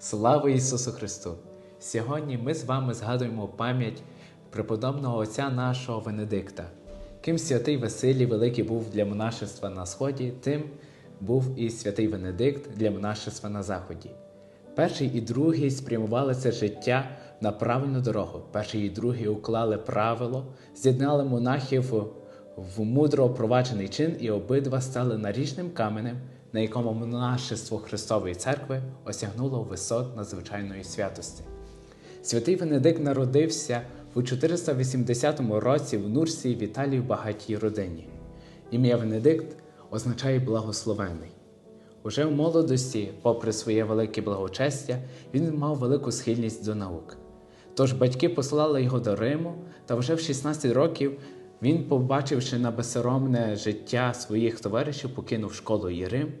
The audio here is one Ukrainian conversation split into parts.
Слава Ісусу Христу! Сьогодні ми з вами згадуємо пам'ять преподобного отця нашого Венедикта. Ким святий Василій Великий був для монашества на Сході, тим був і святий Венедикт для монашества на Заході. Перший і другий спрямували це життя на правильну дорогу. Перший і другий уклали правило, з'єднали монахів в мудро проваджений чин, і обидва стали наріжним каменем, на якому монашество Христової церкви осягнуло висот надзвичайної святості. Святий Венедикт народився у 480 році в Нурсі в Італії в багатій родині. Ім'я Венедикт означає благословений. Уже в молодості, попри своє велике благочестя, він мав велику схильність до наук. Тож батьки послали його до Риму, та вже в 16 років він, побачивши на безсоромне життя своїх товаришів, покинув школу і Рим,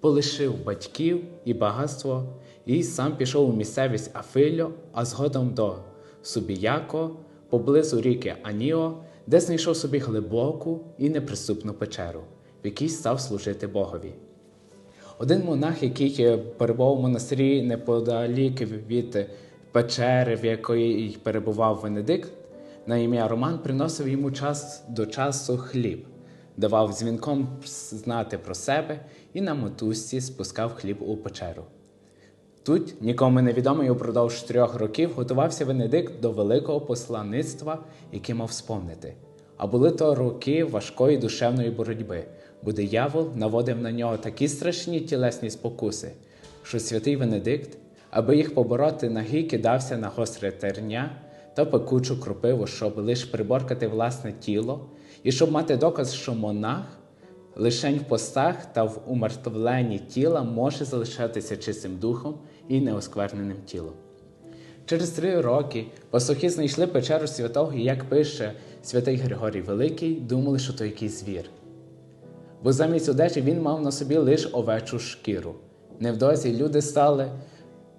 полишив батьків і багатство, і сам пішов у місцевість Афильо, а згодом до Субіяко, поблизу ріки Аніо, де знайшов собі глибоку і неприступну печеру, в якій став служити Богові. Один монах, який перебував у монастирі неподалік від печери, в якої перебував Венедикт, на ім'я Роман приносив йому час до часу хліб, давав дзвінком знати про себе і на мотузці спускав хліб у печеру. Тут, нікому невідомий упродовж трьох років, готувався Венедикт до великого посланництва, яке мав сповнити. А були то роки важкої душевної боротьби, бо диявол наводив на нього такі страшні тілесні спокуси, що святий Венедикт, аби їх побороти, наги кидався на гостре терня та пекучу кропиву, щоб лише приборкати власне тіло, і щоб мати доказ, що монах лишень в постах та в умертвленні тіла може залишатися чистим духом і неоскверненим тілом. Через три роки пастухи знайшли печеру святого, і, як пише святий Григорій Великий, думали, що то якийсь звір. Бо замість одежі він мав на собі лише овечу шкіру. Невдовзі люди стали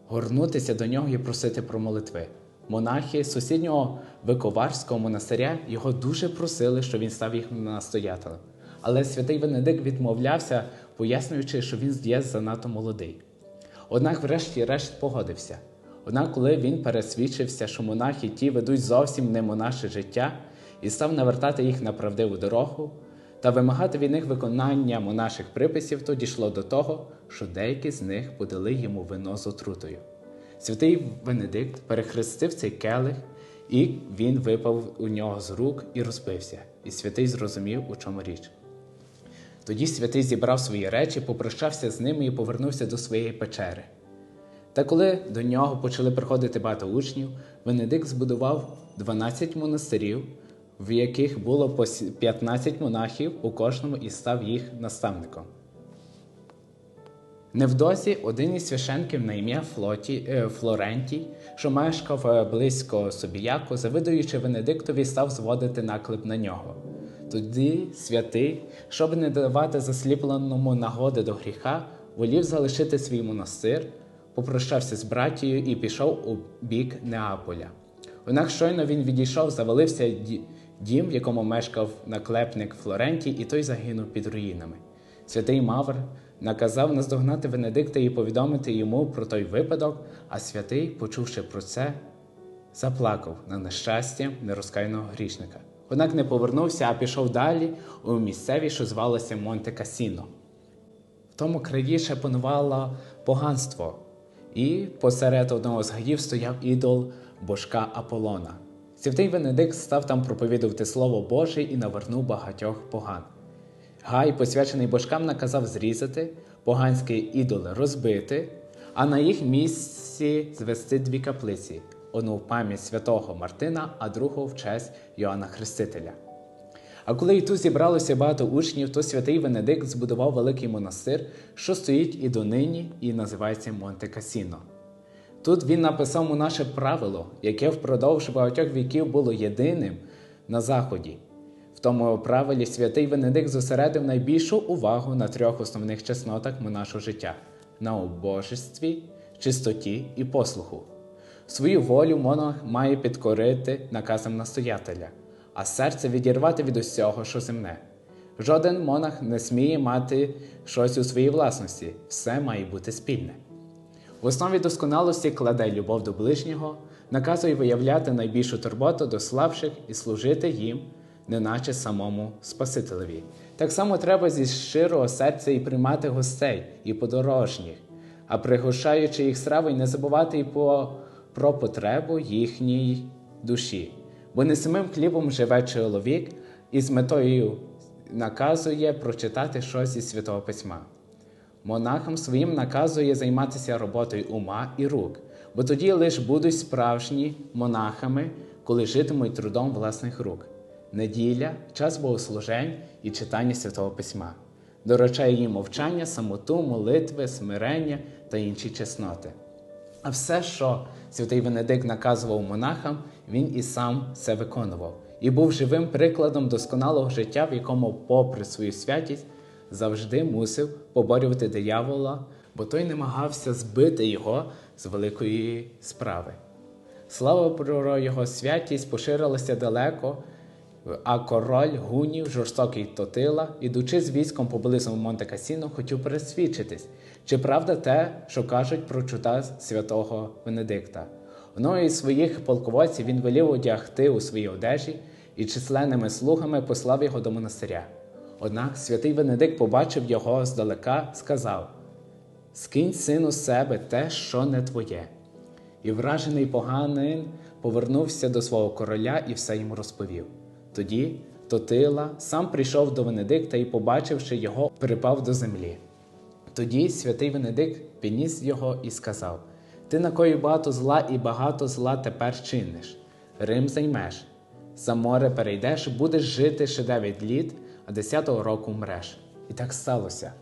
горнутися до нього і просити про молитви. Монахи сусіднього Виковарського монастиря його дуже просили, щоб він став їх настоятелем. Але святий Венедикт відмовлявся, пояснюючи, що він є занадто молодий. Однак, врешті-решт, погодився. Однак, коли він пересвідчився, що монахи ті ведуть зовсім не монаше життя, і став навертати їх на правдиву дорогу та вимагати від них виконання монаших приписів, то дійшло до того, що деякі з них подали йому вино з отрутою. Святий Венедикт перехрестив цей келих, і він випав у нього з рук і розбився, і святий зрозумів, у чому річ. Тоді святий зібрав свої речі, попрощався з ними і повернувся до своєї печери. Та коли до нього почали приходити багато учнів, Венедикт збудував 12 монастирів, в яких було по 15 монахів у кожному і став їх наставником. Невдовзі один із священків на ім'я Флоті, е, Флорентій, що мешкав е, близько Собіяку, завидуючи Венедиктові, став зводити наклеп на нього. Тоді святий, щоб не давати засліпленому нагоди до гріха, волів залишити свій монастир, попрощався з братією і пішов у бік Неаполя. Однак щойно він відійшов, завалився дім, в якому мешкав наклепник Флорентій, і той загинув під руїнами. Святий Мавр наказав наздогнати Венедикта і повідомити йому про той випадок, а святий, почувши про це, заплакав на нещастя нерозкаяного грішника. Однак не повернувся, а пішов далі у місцеві, що звалося Монте Касіно. В тому краї ще панувало поганство, і посеред одного з гаїв стояв ідол божка Аполлона. Святий Венедикт став там проповідувати Слово Боже і навернув багатьох поган. Гай, посвячений божкам, наказав зрізати, поганські ідоли розбити, а на їх місці звести дві каплиці одну в пам'ять святого Мартина, а другу в честь Йоанна Хрестителя. А коли і тут зібралося багато учнів, то святий Венедикт збудував великий монастир, що стоїть і донині, і називається Монте Касіно. Тут він написав у наше правило, яке впродовж багатьох віків було єдиним на Заході. Тому правилі святий Венедикт зосередив найбільшу увагу на трьох основних чеснотах нашого життя на убожестві, чистоті і послуху. Свою волю монах має підкорити наказам настоятеля, а серце відірвати від усього, що земне. Жоден монах не сміє мати щось у своїй власності, все має бути спільне. В основі досконалості кладе любов до ближнього, наказує виявляти найбільшу турботу до слабших і служити їм, неначе самому Спасителеві. Так само треба зі щирого серця і приймати гостей і подорожніх, а пригощаючи їх стравою, не забувати і по, про потребу їхній душі. Бо не самим хлібом живе чоловік і з метою наказує прочитати щось зі Святого Письма. Монахам своїм наказує займатися роботою ума і рук, бо тоді лише будуть справжні монахами, коли житимуть трудом власних рук. Неділя, час богослужень і читання Святого Письма. Доручає їм мовчання, самоту, молитви, смирення та інші чесноти. А все, що святий Венедикт наказував монахам, він і сам це виконував, і був живим прикладом досконалого життя, в якому, попри свою святість, завжди мусив поборювати диявола, бо той намагався збити його з великої справи. Слава про його святість поширилася далеко, а король гунів, жорстокий Тотила, ідучи з військом поблизу Монте Касіно, хотів пересвідчитись, чи правда те, що кажуть про чуда святого Венедикта. Одного із своїх полководців він велів одягти у свої одежі і численними слугами послав його до монастиря. Однак святий Венедикт побачив його здалека, сказав: Скинь сину з себе те, що не твоє. І вражений поганин повернувся до свого короля і все йому розповів. Тоді Тотила сам прийшов до Венедикта і, побачивши його, припав до землі. Тоді святий Венедикт підніс його і сказав: Ти накоїв багато зла і багато зла тепер чиниш. Рим займеш. За море перейдеш, будеш жити ще дев'ять літ, а десятого року мреш. І так сталося.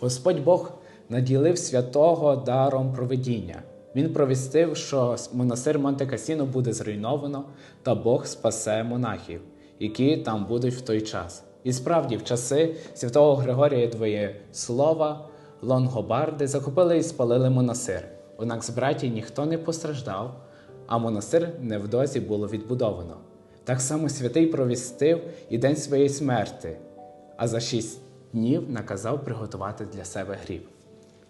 Господь Бог наділив святого даром провидіння. Він провістив, що монастир Монте Касіно буде зруйновано, та Бог спасе монахів, які там будуть в той час. І справді, в часи святого Григорія Двоє Слова, лонгобарди захопили і спалили монастир. Однак з братів ніхто не постраждав, а монастир невдовзі було відбудовано. Так само святий провістив і день своєї смерти, а за шість днів наказав приготувати для себе гріб.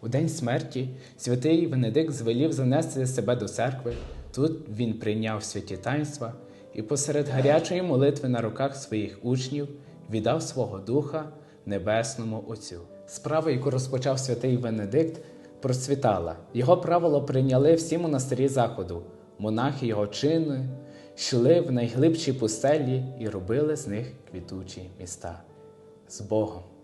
У день смерті святий Венедикт звелів занести себе до церкви. Тут він прийняв святі таїнства і посеред гарячої молитви на руках своїх учнів віддав свого духа небесному Отцю. Справа, яку розпочав святий Венедикт, процвітала. Його правило прийняли всі монастирі Заходу, монахи його чини, йшли в найглибші пустелі і робили з них квітучі міста. З Богом!